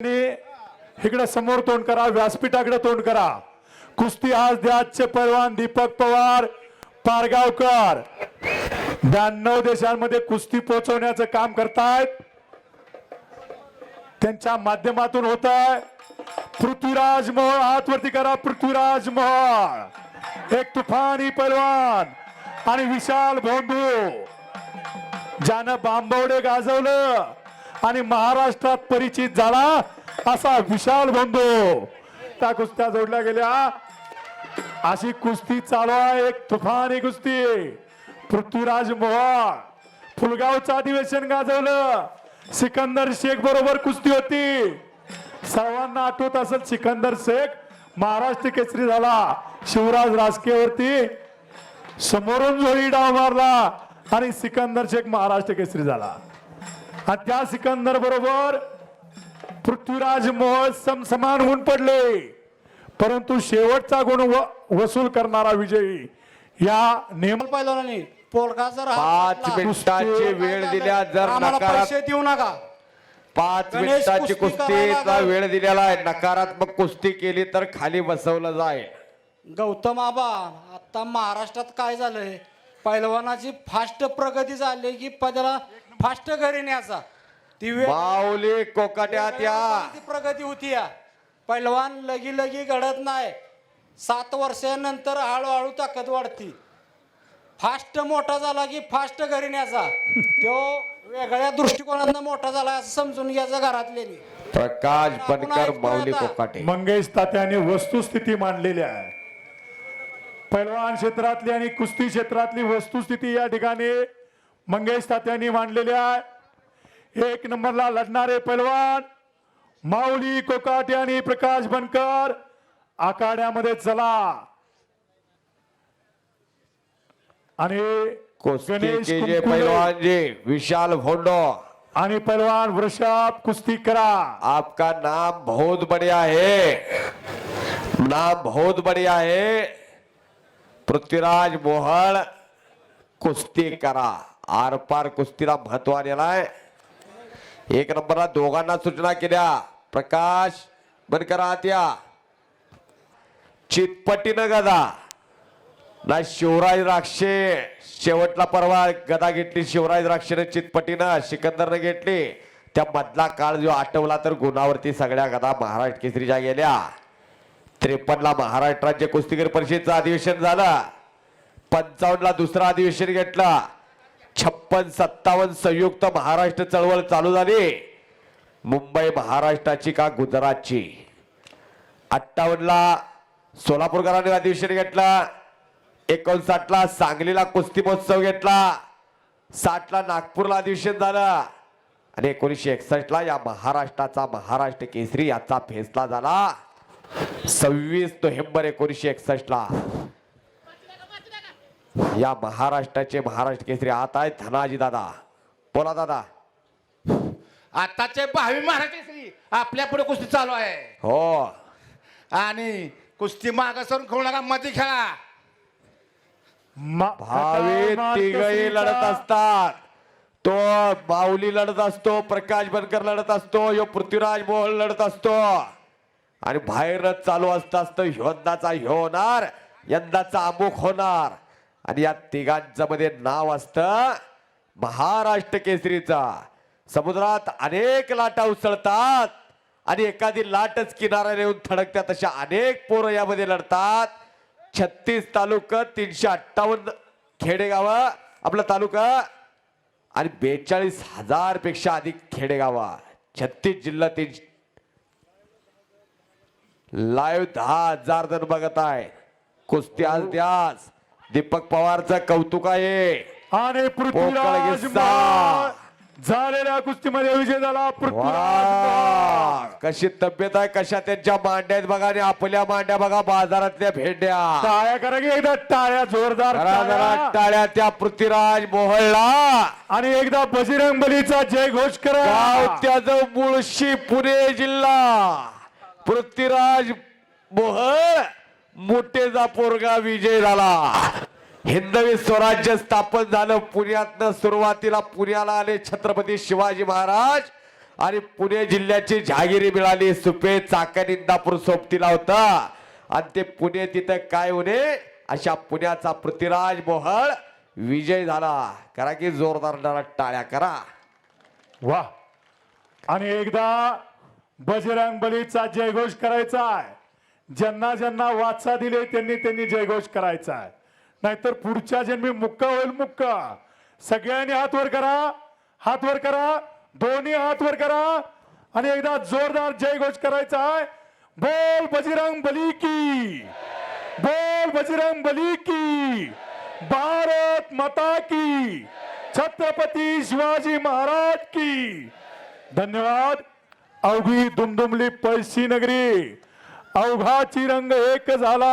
इकडे समोर तोंड करा व्यासपीठाकडे तोंड करा. कुस्ती आज द्याचे पैलवान दीपक पवार पारगावकर. ब्याण्णव देशांमध्ये कुस्ती पोहोचवण्याचं काम करतायत. त्यांच्या माध्यमातून होत आहे पृथ्वीराज मोहोळ हातवरती करा पृथ्वीराज मोहोळ. एक तुफानी पैलवान आणि विशाल भोंडू ज्यानं बांबवडे गाजवलं आणि महाराष्ट्रात परिचित झाला असा विशाल बंधू. त्या कुस्त्या जोडल्या गेल्या. अशी कुस्ती चालू आहे. एक तुफानी कुस्ती. पृथ्वीराज मोहन फुलगावचं अधिवेशन गाजवलं. सिकंदर शेख बरोबर कुस्ती होती. सर्वांना आठवत असेल सिकंदर शेख महाराष्ट्र केसरी झाला. शिवराज राजकेवरती समोरून जोडी डाव मारला आणि सिकंदर शेख महाराष्ट्र केसरी झाला. आणि त्या सिकंदर बरोबर पृथ्वीराज मोहोळ सम समान होऊन पडले. परंतु शेवटचा गुण वसूल करणारा विजयी या नियम पहिलवानांनी पोलका जर पाच मिनिटाची वेळ दिल्या जर पैसे देऊ नका. पाच मिनिटाची कुस्ती कुस्तीचा वेळ दिलेला आहे. नकारात्मक कुस्ती केली तर खाली बसवलं जाईल. गौतम आबा आता महाराष्ट्रात काय झालंय? पैलवानाची फास्ट प्रगती झाली की पदाला फास्ट घरी न्यायचा. ती वेळ माऊली कोकाट्यात या प्रगती होती या. पैलवान लगी लगी घडत नाही. सात वर्षानंतर हळूहळू ताकद वाढती. फास्ट मोठा झाला की फास्ट घरी न्यायचा. तो वेगळ्या दृष्टिकोनातनं मोठा झाला असं समजून घ्यायचं घरातले प्रकाश बनकर माऊली. कोकाटे. मंगेश तात्याने वस्तुस्थिती मांडलेली आहे. पैलवान क्षेत्रातली आणि कुस्ती क्षेत्रातली वस्तुस्थिती या ठिकाणी मंगेश तात्यांनी मांडलेली आहे एक नंबरला लढणारे पैलवान माऊली कोकाटे आणि प्रकाश बनकर आखाड्यामध्ये चला. आणि के जे कुंकुले पहलवान जी विशाल भोंडो. आणि पैलवान वृषभ कुस्ती करा. आपका नाम बहुत बढ़िया है. नाम बहुत बढ़िया है. पृथ्वीराज मोहळ कुस्ती करा. आरपार कुस्तीला महत्त्व आलेला आहे. एक नंबरला दोघांना सूचना केल्या. प्रकाश बनकर आत्या चितपटीनं गदा. ना शिवराज राक्षे शेवटला परवा गदा घेतली. शिवराज राक्षेनं चितपटीनं सिकंदरनं घेतली. त्या मधला काळ जो आठवला तर गुणावरती सगळ्या गदा महाराष्ट्र केसरीच्या गेल्या. त्रेपन्नला महाराष्ट्र राज्य कुस्तीगीर परिषदेचं अधिवेशन झालं. पंचावन्नला दुसरं अधिवेशन घेतलं. छप्पन सत्तावन्न संयुक्त महाराष्ट्र चळवळ चालू झाली. मुंबई महाराष्ट्राची का गुजरातची? अठ्ठावन्नला सोलापूरकरांनी अधिवेशन घेतलं. एकोणसाठला सांगलीला कुस्ती महोत्सव घेतला. साठला नागपूरला अधिवेशन झालं. आणि एकोणीसशे एकसष्टला या महाराष्ट्राचा महाराष्ट्र केसरी याचा फैसला झाला. सव्वीस नोव्हेंबर एकोणीसशे एकसष्टला या महाराष्ट्राचे महाराष्ट्र केसरी आत आहेत धनाजी दादा. बोला दादा. आताचे भावी महाराष्ट्र श्री आपल्या पुढे कुस्ती चालू आहे. हो. आणि कुस्ती माग सरून खेळू नका मध्ये खेळा. भावी तिघही लढत असतात. तो माऊली लढत असतो प्रकाश बनकर लढत असतो यो पृथ्वीराज मोहोळ लढत असतो. आणि बाहेरच चालू असत असतं यंदाचा ह्यो होणार यंदाचा अमुक होणार. आणि या तिघांचं मध्ये नाव असतं महाराष्ट्र केसरीचा. समुद्रात अनेक लाटा उसळतात आणि एखादी लाटच किनाऱ्याला येऊन थडकतात. अशा अनेक पोरं यामध्ये लढतात. छत्तीस तालुका तीनशे अठ्ठावन्न खेडेगाव आपला तालुका आणि बेचाळीस हजारपेक्षा अधिक खेडेगावा. छत्तीस जिल्हा तीन लाईव्ह दहा हजार जण बघत आहे कुस्ती आज द्यास. दीपक पवारचं कौतुक आहे. आणि पृथ्वीराज पोकळ झालेल्या कुस्तीमध्ये विजय झाला. पृथ्वीराज वा मोहोळ. कशी तब्येत आहे कशा त्यांच्या मांड्या आहेत बघा आणि आपल्या मांड्या बघा बाजारातल्या भेंड्या. टाळ्या करा की एकदा टाळ्या जोरदार जरा जरा टाळ्या. टाळ्या त्या पृथ्वीराज मोहळला आणि एकदा बजरंग बलीचा जय घोष करा. त्याचं मुळशी पुणे जिल्हा. पृथ्वीराज मोहळ मोठेचा पोरगा विजय झाला. हिंदवी स्वराज्य स्थापन झालं. पुण्यातनं सुरुवातीला पुण्याला आले छत्रपती शिवाजी महाराज आणि पुणे जिल्ह्याची जहागिरी मिळाली. सुपे चाकण इंदापूर सोबतीला होता. आणि ते पुणे तिथं काय होणे? अशा पुण्याचा पृथ्वीराज मोहळ विजय झाला. करा की जोरदार टाळ्या करा. वा आणि एकदा बजरंग बलीचा जयघोष करायचा आहे. ज्यांना ज्यांना वाचा दिले त्यांनी त्यांनी जयघोष करायचा आहे. नाहीतर पुढच्या जन्मी मुक्का होईल मुक्का. सगळ्यांनी हात वर करा हात वर करा दोन्ही हात वर करा आणि एकदा जोरदार जयघोष करायचा आहे. बोल बजरंग बली की बोल बजरंग बली की भारत माता की छत्रपती शिवाजी महाराज की. धन्यवाद. अवघी दुमदुमली पैसी नगरी. अवघा चिरंग एक झाला.